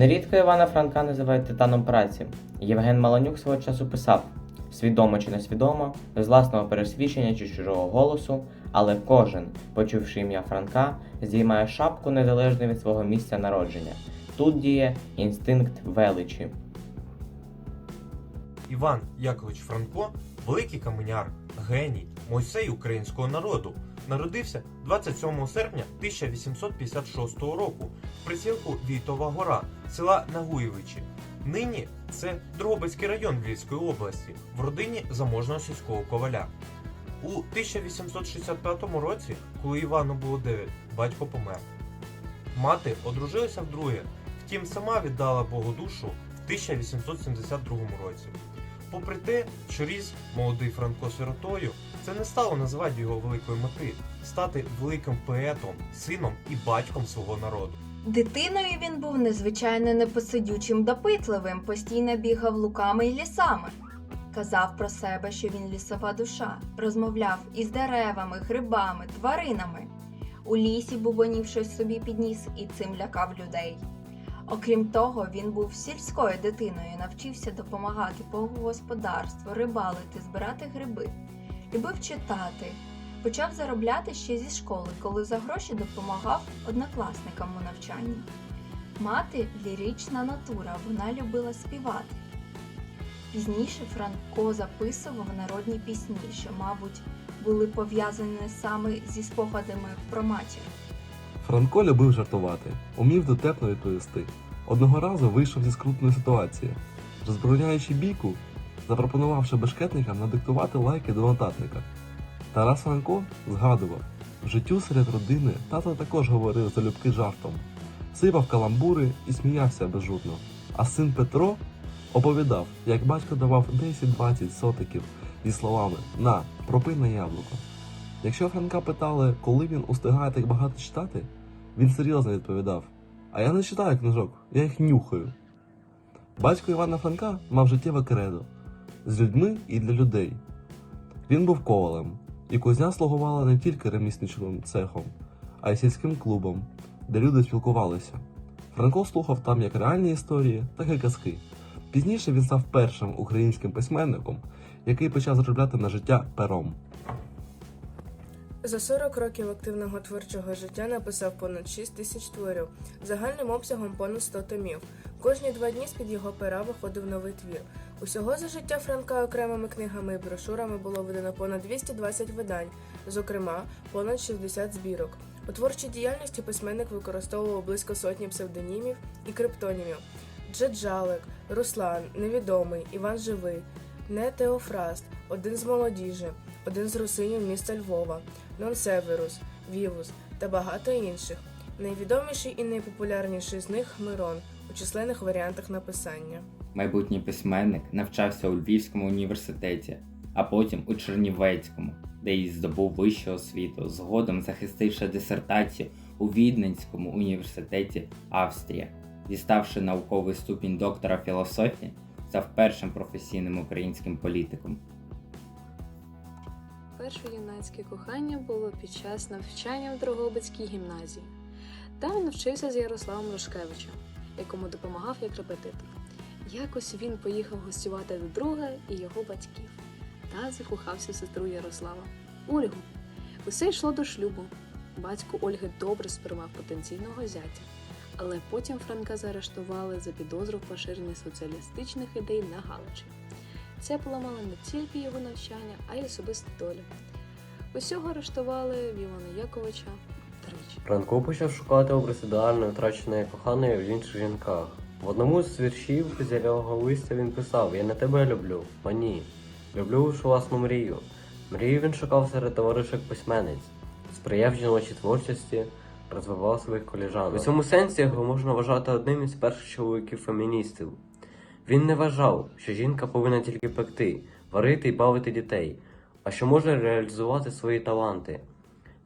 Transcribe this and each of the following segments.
Нерідко Івана Франка називають титаном праці. Євген Маланюк свого часу писав: свідомо чи несвідомо, з власного пересвідчення чи чужого голосу, але кожен, почувши ім'я Франка, здіймає шапку незалежно від свого місця народження. Тут діє інстинкт величі. Іван Якович Франко, великий каменяр, геній, Мойсей українського народу, народився 27 серпня 1856 року в присілку Війтова гора села Нагуєвичі. Нині це Дрогобицький район Львівської області в родині заможного сільського коваля. У 1865 році, коли Івану було 9, батько помер. Мати одружилася вдруге, втім сама віддала Богу душу в 1872 році. Попри те, що ріс молодий Франко сиротою, це не стало назвати його великої мети стати великим поетом, сином і батьком свого народу. Дитиною він був незвичайно непосидючим допитливим, постійно бігав луками й лісами. Казав про себе, що він лісова душа, розмовляв із деревами, грибами, тваринами. У лісі бубонів щось собі підніс і цим лякав людей. Окрім того, він був сільською дитиною, навчився допомагати по господарству, рибалити, збирати гриби, любив читати, Почав заробляти ще зі школи, коли за гроші допомагав однокласникам у навчанні. Мати лірична натура, вона любила співати. Пізніше Франко записував народні пісні, що, мабуть, були пов'язані саме зі спогадами про матір. Франко любив жартувати, умів дотепно відповісти. Одного разу вийшов зі скрутної ситуації, розбороняючи бійку, запропонувавши бешкетникам надиктувати лайки до нотатника. Тарас Франко згадував, в життю серед родини тато також говорив залюбки жартом, сипав каламбури і сміявся безжурно. А син Петро оповідав, як батько давав 10-20 сотиків зі словами На, пропий на яблуко. Якщо Франка питали, коли він устигає так багато читати, він серйозно відповідав: А я не читаю книжок, я їх нюхаю. Батько Івана Франка мав життєве кредо з людьми і для людей. Він був ковалем, і кузня слугувала не тільки ремісничним цехом, а й сільським клубом, де люди спілкувалися. Франко слухав там як реальні історії, так і казки. Пізніше він став першим українським письменником, який почав заробляти на життя пером. За 40 років активного творчого життя написав понад 6 тисяч творів, загальним обсягом понад 100 томів. Кожні два дні з-під його пера виходив новий твір. Усього за життя Франка окремими книгами і брошурами було видано понад 220 видань, зокрема понад 60 збірок. У творчій діяльності письменник використовував близько сотні псевдонімів і криптонімів: Джеджалек, Руслан, Невідомий, Іван Живий, Не Теофраст, один з молодіжі, один з русинів міста Львова, Нонсеверус, Вівус та багато інших. Найвідоміший і найпопулярніший з них Мирон у численних варіантах написання. Майбутній письменник навчався у Львівському університеті, а потім у Чернівецькому, де й здобув вищу освіту, згодом захистивши дисертацію у Відненському університеті Австрія, діставши науковий ступінь доктора філософії, став першим професійним українським політиком. Перше юнацьке кохання було під час навчання в Дрогобицькій гімназії. Там він навчився з Ярославом Лошкевичем, якому допомагав як репетитор. Якось він поїхав гостювати до друга і його батьків та закохався в сестру Ярослава Ольгу. Усе йшло до шлюбу. Батько Ольги добре сприймав потенційного зятя, але потім Франка заарештували за підозру в поширенні соціалістичних ідей на Галичі. Це поламало не тільки його навчання, а й особисту долю. Усього арештували Івана Яковича тричі. Франко почав шукати образ ідеально втраченої коханої в інших жінках. В одному з віршів зілього листя він писав Я не тебе люблю, мені. Люблю лише власну мрію. Мрію він шукав серед товаришок письменниць, сприяв жіночій творчості, розвивав своїх коліжанок. У цьому сенсі його можна вважати одним із перших чоловіків феміністів. Він не вважав, що жінка повинна тільки пекти, варити і бавити дітей, а що може реалізувати свої таланти.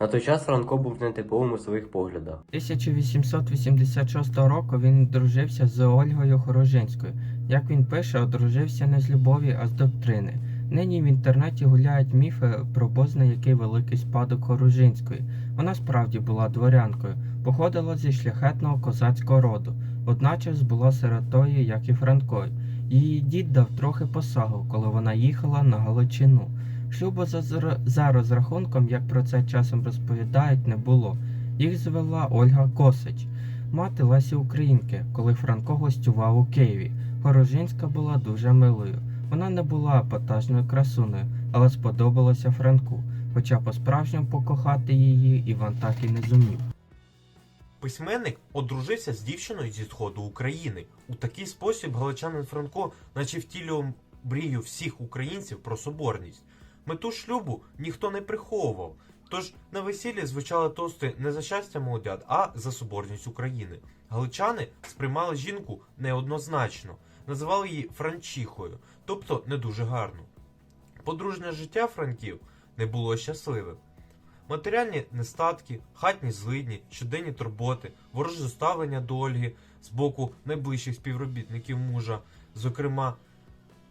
На той час Франко був нетиповим у своїх поглядах. 1886 року він одружився з Ольгою Хорожинською. Як він пише, одружився не з любові, а з доктрини. Нині в інтернеті гуляють міфи про бозна який великий спадок Хорожинської. Вона справді була дворянкою, походила зі шляхетного козацького роду. Одначе була сиротою, як і Франко. Її дід дав трохи посагу, коли вона їхала на Галичину. Шлюбу за, за розрахунком, як про це часом розповідають, не було. Їх звела Ольга Косич, мати Лесі Українки, коли Франко гостював у Києві. Хорожинська була дуже милою. Вона не була епатажною красунею, але сподобалася Франку, хоча по-справжньому покохати її Іван так і не зумів. Письменник одружився з дівчиною зі сходу України. У такий спосіб галичанин Франко, наче втілював мрію всіх українців про соборність. Мету шлюбу ніхто не приховував. Тож на весіллі звучали тости не за щастя молодят, а за соборність України. Галичани сприймали жінку неоднозначно, називали її Франчихою, тобто не дуже гарно. Подружнє життя франків не було щасливим. Матеріальні нестатки, хатні злидні, щоденні турботи, вороже ставлення до Ольги з боку найближчих співробітників мужа, зокрема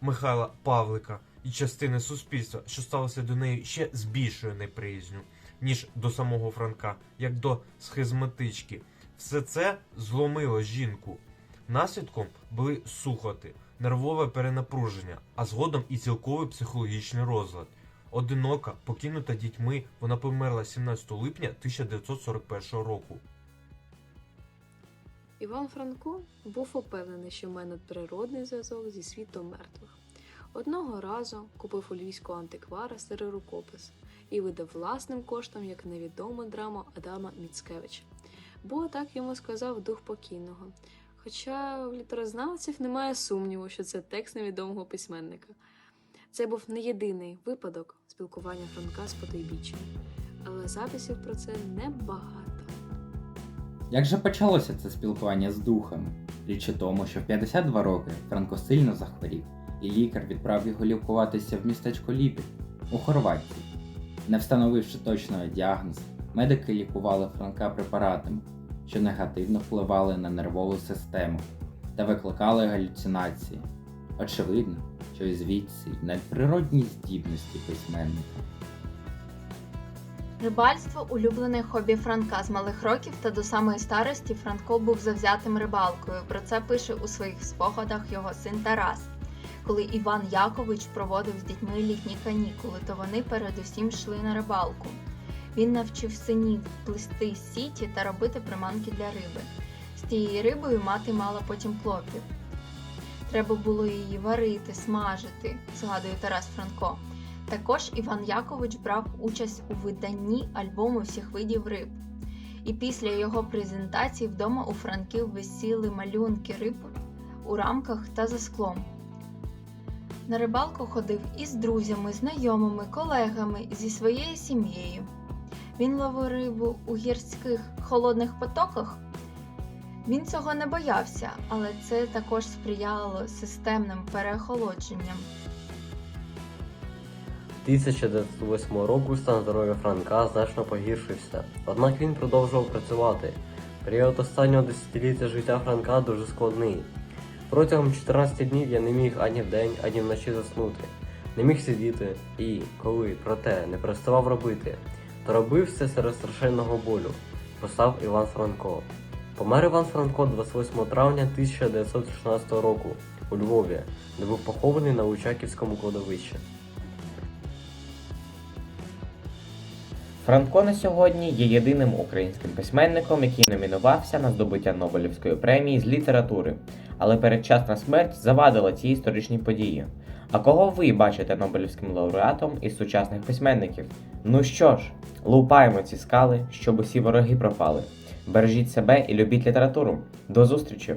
Михайла Павлика і частини суспільства, що сталося до неї ще з більшою неприязню, ніж до самого Франка, як до схизматички. Все це зломило жінку. Наслідком були сухоти, нервове перенапруження, а згодом і цілковий психологічний розлад. Одинока, покинута дітьми, вона померла 17 липня 1941 року. Іван Франко був упевнений, що в мене природний зв'язок зі світом мертвих. Одного разу купив у львівського антиквара старий рукопис і видав власним коштом як невідому драму Адама Міцкевича. Бо так йому сказав дух покійного. Хоча в літерознавців немає сумніву, що це текст невідомого письменника. Це був не єдиний випадок спілкування Франка з потойбіччям, але записів про це небагато. Як же почалося це спілкування з духами? Річ у тому, що в 52 роки Франко сильно захворів, і лікар відправив його лікуватися в містечко Ліпіль у Хорватії. Не встановивши точного діагнозу, медики лікували Франка препаратами, що негативно впливали на нервову систему та викликали галюцинації. Очевидно, що звідси надприродні здібності письменника. Рибальство улюблене хобі Франка з малих років та до самої старості Франко був завзятим рибалкою. Про це пише у своїх спогадах його син Тарас. Коли Іван Якович проводив з дітьми літні канікули, то вони передусім йшли на рибалку. Він навчив синів плести сіті та робити приманки для риби. З тією рибою мати мала потім клопів. Треба було її варити, смажити, згадує Тарас Франко. Також Іван Якович брав участь у виданні альбому всіх видів риб. І після його презентації вдома у Франків висіли малюнки риб у рамках та за склом. На рибалку ходив із друзями, знайомими, колегами, зі своєю сім'єю. Він ловив рибу у гірських холодних потоках. Він цього не боявся, але це також сприяло системним переохолодженням. 1908 року стан здоров'я Франка значно погіршився, однак він продовжував працювати. Період останнього десятиліття життя Франка дуже складний. Протягом 14 днів я не міг ані вдень, ані вночі заснути. Не міг сидіти і, коли, проте, не переставав робити, то робив все серед страшенного болю, писав Іван Франко. Помер Іван Франко 28 травня 1916 року у Львові, де був похований на Учаківському кладовищі. Франко на сьогодні є єдиним українським письменником, який номінувався на здобуття Нобелівської премії з літератури, але передчасна смерть завадила цій історичній події. А кого ви бачите Нобелівським лауреатом із сучасних письменників? Ну що ж, лупаємо ці скали, щоб усі вороги пропали. Бережіть себе і любіть літературу. До зустрічі!